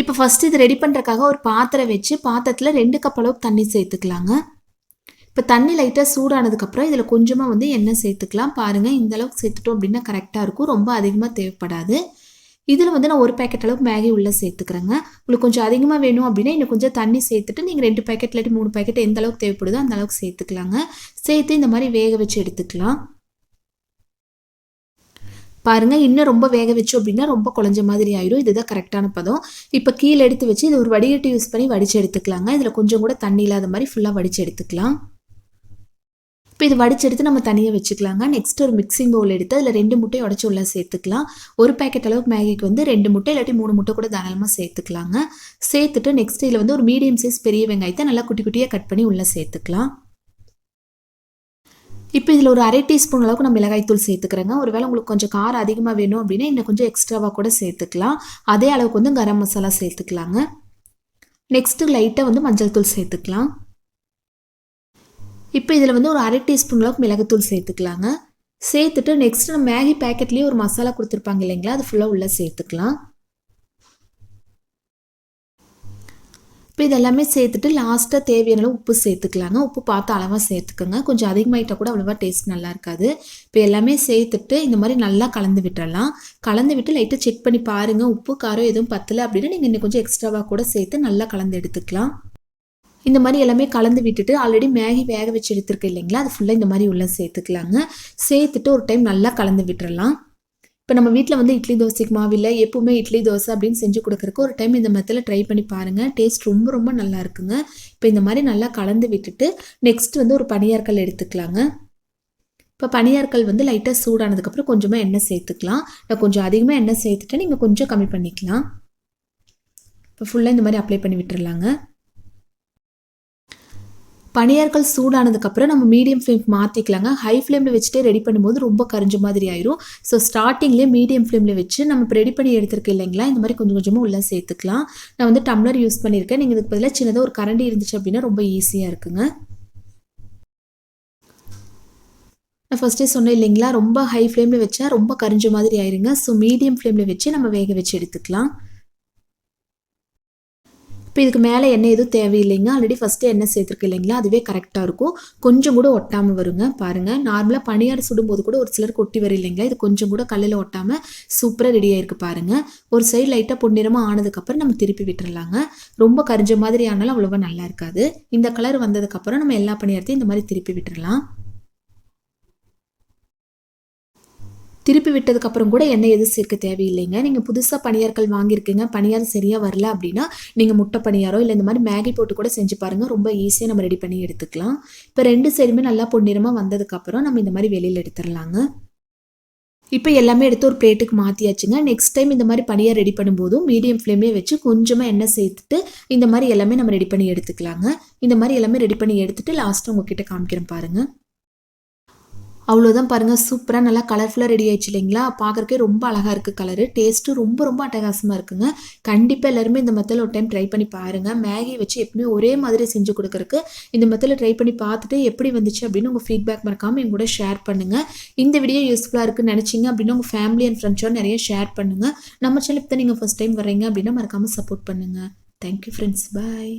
இப்போ ஃபஸ்ட்டு இது ரெடி பண்ணுறக்காக ஒரு பாத்திரம் வச்சு பாத்திரத்தில் ரெண்டு கப் அளவுக்கு தண்ணி சேர்த்துக்கலாங்க. இப்போ தண்ணி லைட்டாக சூடானதுக்கப்புறம் இதில் கொஞ்சமாக வந்து எண்ணெய் சேர்த்துக்கலாம். பாருங்கள் இந்த அளவுக்கு சேர்த்துட்டோம் அப்படின்னா கரெக்டாக இருக்கும். ரொம்ப அதிகமாக தேவைப்படாது. இதில் வந்து நான் ஒரு பேக்கெட் அளவுக்கு மேகி உள்ளே சேர்த்துக்கிறேங்க. உங்களுக்கு கொஞ்சம் அதிகமாக வேணும் அப்படின்னா இன்னும் கொஞ்சம் தண்ணி சேர்த்துட்டு நீங்கள் ரெண்டு பேக்கெட் இல்லாட்டி மூணு பேக்கெட் எந்த அளவுக்கு தேவைப்படுதோ அந்த அளவுக்கு சேர்த்துக்கலாங்க. சேர்த்து இந்த மாதிரி வேக வச்சு எடுத்துக்கலாம். பாருங்கள் இன்னும் ரொம்ப வேக வச்சு அப்படின்னா ரொம்ப குழஞ்ச மாதிரி ஆயிடும். இதுதான் கரெக்டான பதம். இப்போ கீழே எடுத்து வச்சு இது ஒரு வடிகட்டி யூஸ் பண்ணி வடித்து எடுத்துக்கலாங்க. இதில் கொஞ்சம் கூட தண்ணி இல்லாத மாதிரி ஃபுல்லாக வடித்து எடுத்துக்கலாம். இப்போ இது வடிச்செடுத்து நம்ம தனியாக வச்சுக்கலாங்க. நெக்ஸ்ட் ஒரு மிக்சிங் பவுல் எடுத்து அதில் ரெண்டு முட்டையை உடச்சி உள்ள சேர்த்துக்கலாம். ஒரு பேக்கெட் அளவுக்கு மேகிக்கு வந்து ரெண்டு முட்டை இல்லாட்டி மூணு முட்டை கூட தாராளமாக சேர்த்துக்கலாங்க. சேர்த்துட்டு நெக்ஸ்ட் இதில் வந்து ஒரு மீடியம் சைஸ் பெரிய வெங்காயத்தை நல்லா குட்டி குட்டியாக கட் பண்ணி உள்ளே சேர்த்துக்கலாம். இப்போ இதில் ஒரு அரை டீஸ்பூன் அளவுக்கு நான் மிளகாய்த்தூள் சேர்த்துக்கிறேங்க. ஒருவேளை உங்களுக்கு கொஞ்சம் காரம் அதிகமாக வேணும் அப்படின்னா இன்னும் கொஞ்சம் எக்ஸ்ட்ராவாக கூட சேர்த்துக்கலாம். அதே அளவுக்கு வந்து கரம் மசாலா சேர்த்துக்கலாங்க. நெக்ஸ்ட்டு லைட்டாக வந்து மஞ்சள் தூள் சேர்த்துக்கலாம். இப்போ இதில் வந்து ஒரு அரை டீஸ்பூன் அளவுக்கு மிளகுத்தூள் சேர்த்துக்கலாங்க. சேர்த்துட்டு நெக்ஸ்ட் நம்ம மேகி பேக்கெட்லேயே ஒரு மசாலா கொடுத்துருப்பாங்க இல்லைங்களா? அது ஃபுல்லாக உள்ளே சேர்த்துக்கலாம். இப்போ இதெல்லாமே சேர்த்துட்டு லாஸ்ட்டாக தேவையான உப்பு சேர்த்துக்கலாங்க. உப்பு பார்த்து அளவாக சேர்த்துக்கோங்க. கொஞ்சம் அதிகமாகிட்டால் கூட அவ்வளோவா டேஸ்ட் நல்லா இருக்காது. இப்போ எல்லாமே சேர்த்துட்டு இந்த மாதிரி நல்லா கலந்து விட்டுறலாம். கலந்து விட்டு லைட்டாக செக் பண்ணி பாருங்கள் உப்பு காரம் எதுவும் பத்தலை அப்படின்னா நீங்கள் இன்னும் கொஞ்சம் எக்ஸ்ட்ராவாக கூட சேர்த்து நல்லா கலந்து எடுத்துக்கலாம். இந்த மாதிரி எல்லாமே கலந்து விட்டுட்டு ஆல்ரெடி மேகி வேக வச்சு எடுத்துருக்கு இல்லைங்களா? அது ஃபுல்லாக இந்த மாதிரி உள்ளே சேர்த்துக்கலாங்க. சேர்த்துட்டு ஒரு டைம் நல்லா கலந்து விட்டுறலாம். இப்போ நம்ம வீட்டில் வந்து இட்லி தோசைக்கு மாவில் எப்பவுமே இட்லி தோசை அப்படின்னு செஞ்சு கொடுக்குறக்கு ஒரு டைம் இந்த மெத்தில் ட்ரை பண்ணி பாருங்கள் டேஸ்ட் ரொம்ப ரொம்ப நல்லா இருக்குங்க. இப்போ இந்த மாதிரி நல்லா கலந்து விட்டுட்டு நெக்ஸ்ட் வந்து ஒரு பனியார்கள் எடுத்துக்கலாங்க. இப்போ பனியார்கள் வந்து லைட்டாக சூடானதுக்கப்புறம் கொஞ்சமாக எண்ணெய் சேர்த்துக்கலாம். நான் கொஞ்சம் அதிகமாக எண்ணெய் சேர்த்துட்டு நீங்கள் கொஞ்சம் கம்மி பண்ணிக்கலாம். இப்போ ஃபுல்லாக இந்த மாதிரி அப்ளை பண்ணி விட்டுருலாங்க பனியார்கள் சூடானதுக்கப்புறம் நம்ம மீடியம் ஃப்ளேம் மாற்றிக்கலாங்க ஹை ஃப்ளேமில் வச்சுட்டே ரெடி பண்ணும்போது ரொம்ப கரைஞ்ச மாதிரி ஆயிரும். ஸோ ஸ்டார்டிங்லேயே மீடியம் ஃப்ளேமில் வச்சு நம்ம இப்போ ரெடி பண்ணி எடுத்துருக்கு இல்லைங்களா? இந்த மாதிரி கொஞ்சம் கொஞ்சமாக உள்ளே சேர்த்துக்கலாம். நான் வந்து டம்ளர் யூஸ் பண்ணியிருக்கேன். நீங்கள் இதுக்கு பதிலாக சின்னதாக ஒரு கரண்டி இருந்துச்சு அப்படின்னா ரொம்ப ஈஸியாக இருக்குங்க. நான் ஃபஸ்ட்டே சொன்னேன் இல்லைங்களா? ரொம்ப ஹை ஃப்ளேமில் வச்சா ரொம்ப கரிஞ்ச மாதிரி ஆயிருங்க. ஸோ மீடியம் ஃப்ளேமில் வச்சு நம்ம வேக வச்சு எடுத்துக்கலாம். இப்போ இதுக்கு மேலே எண்ணெய் எதுவும் தேவையில்லைங்க. ஆல்ரெடி ஃபஸ்ட்டு எண்ணெய் சேர்த்துருக்கு இல்லைங்களா? அதுவே கரெக்டாக இருக்கும். கொஞ்சம் கூட ஒட்டாமல் வருங்க பாருங்கள் நார்மலாக பணியாரம் சுடும்போது கூட ஒரு சிலர் கொட்டி வர இல்லைங்களா? இது கொஞ்சம் கூட கல்லில் ஒட்டாமல் சூப்பராக ரெடி ஆகிருக்கு பாருங்கள் ஒரு சைடு லைட்டாக பொன்னிறமாக ஆனதுக்கப்புறம் நம்ம திருப்பி விட்டுறலாங்க. ரொம்ப கரிஞ்ச மாதிரி ஆனாலும் அவ்வளோவா நல்லா இருக்காது. இந்த கலர் வந்ததுக்கப்புறம் நம்ம எல்லா பணியாரத்தையும் இந்த மாதிரி திருப்பி விட்டுறலாம். திருப்பி விட்டதுக்கப்புறம் கூட எண்ணெய் எதுவும் சேர்க்க தேவையில்லைங்க. நீங்கள் புதுசாக பணியார்கள் வாங்கியிருக்கீங்க பணியாரம் சரியாக வரல அப்படின்னா நீங்கள் முட்டை பணியாரோ இல்லை இந்த மாதிரி மேகி போட்டு கூட செஞ்சு பாருங்கள் ரொம்ப ஈஸியாக நம்ம ரெடி பண்ணி எடுத்துக்கலாம். இப்போ ரெண்டு சைடுமே நல்லா பொன்னிறமாக வந்ததுக்கப்புறம் நம்ம இந்த மாதிரி வெளியில் எடுத்துடலாங்க. இப்போ எல்லாமே எடுத்து ஒரு பிளேட்டுக்கு மாற்றியாச்சுங்க நெக்ஸ்ட் டைம் இந்த மாதிரி பனியாக ரெடி பண்ணும்போதும் மீடியம் ஃப்ளேமே வச்சு கொஞ்சமாக எண்ணெய் சேர்த்துட்டு இந்த மாதிரி எல்லாமே நம்ம ரெடி பண்ணி எடுத்துக்கலாங்க. இந்த மாதிரி எல்லாமே ரெடி பண்ணி எடுத்துட்டு லாஸ்ட்டு உங்ககிட்ட காமிக்கிறேன் பாருங்கள் அவ்வளோதான் பாருங்கள் சூப்பராக நல்லா கலர்ஃபுல்லாக ரெடி ஆயிடுச்சு இல்லைங்களா? பார்க்குறக்கே ரொம்ப அழகாக இருக்குது கலரு டேஸ்ட்டு ரொம்ப ரொம்ப அட்டகாசமாக இருக்குங்க. கண்டிப்பாக எல்லாருமே இந்த மெத்தில் ஒரு டைம் ட்ரை பண்ணி பாருங்கள் மேகி வச்சு எப்பவுமே ஒரே மாதிரி செஞ்சு கொடுக்குறக்கு இந்த மெத்தில் ட்ரை பண்ணி பார்த்துட்டு எப்படி வந்துச்சு அப்படின்னு உங்கள் ஃபீட்பேக் மறக்காமல் எங்க கூட ஷேர் பண்ணுங்கள் இந்த வீடியோ யூஸ்ஃபுல்லாக இருக்குன்னு நினச்சிங்க அப்படின்னா உங்கள் ஃபேமிலி அண்ட் ஃப்ரெண்ட்ஸோட நிறைய ஷேர் பண்ணுங்கள் நம்ம சேனல் இப்போ நீங்கள் ஃபஸ்ட் டைம் வரீங்க அப்படின்னா மறக்காமல் சப்போர்ட் பண்ணுங்கள் தேங்க்யூ ஃப்ரெண்ட்ஸ் பாய்